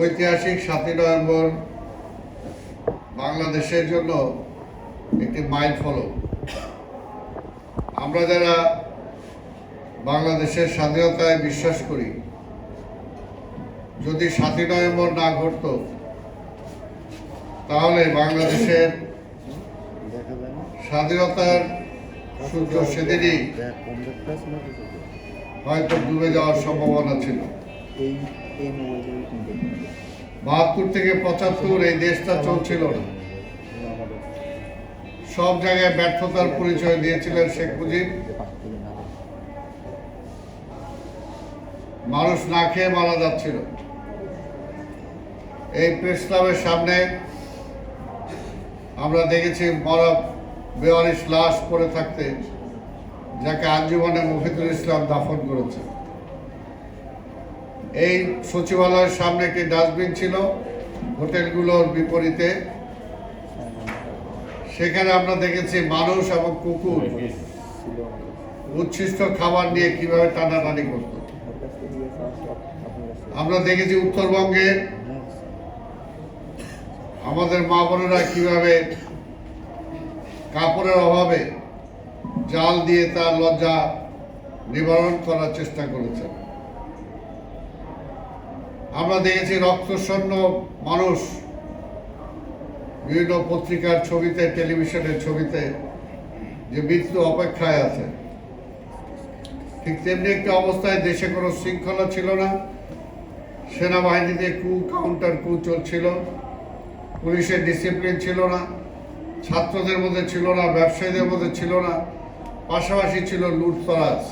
ঐতিহাসিক সাতই নভেম্বর বাংলাদেশের জন্য একটি মাইল ফলক আমরা যারা বাংলাদেশের স্বাধীনতায় বিশ্বাস করি, যদি সাতই নভেম্বর না ঘটত, তাহলে বাংলাদেশের স্বাধীনতার সূর্য সেদিনই। হয়তো ডুবে যাওয়ার সম্ভাবনা ছিল এই এই বাহাত্তর থেকে পঁচাত্তর এই দেশটা চলছিল না। সব জায়গায় ব্যর্থতার পরিচয় দিয়েছিলেন শেখ মুজিব। মানুষ না খেয়ে মারা যাচ্ছিল। এই প্রেস ক্লাবের সামনে আমরা দেখেছি মরা বেওয়ারিশ লাশ পড়ে থাকতে, যাকে আঞ্জুমানে মফিদুল ইসলাম দাফন করেছে। এই সচিবালয়ের সামনে একটি ডাস্টবিন ছিল, হোটেলগুলোর বিপরীতে। সেখানে আমরা দেখেছি মানুষ এবং কুকুর উচ্ছিষ্ট খাবার নিয়ে কীভাবে টানাটানি করত। আমরা দেখেছি উত্তরবঙ্গে আমাদের মা বোনেরা কীভাবে কাপড়ের অভাবে জাল দিয়ে তার লজ্জা নিবারণ করার চেষ্টা করেছেন আমরা দেখেছি রক্তশূন্য মানুষ বিভিন্ন পত্রিকার ছবিতে, টেলিভিশনের ছবিতে যে মৃত্যু অপেক্ষায় আছে। ঠিক তেমনি একটি অবস্থায় দেশে কোনো শৃঙ্খলা ছিল না। সেনাবাহিনীতে কু কাউন্টার কু চলছিল। পুলিশের ডিসিপ্লিন ছিল না। ছাত্রদের মধ্যে ছিল না, ব্যবসায়ীদের মধ্যে ছিল না। পাশাপাশি ছিল লুটতরাজ।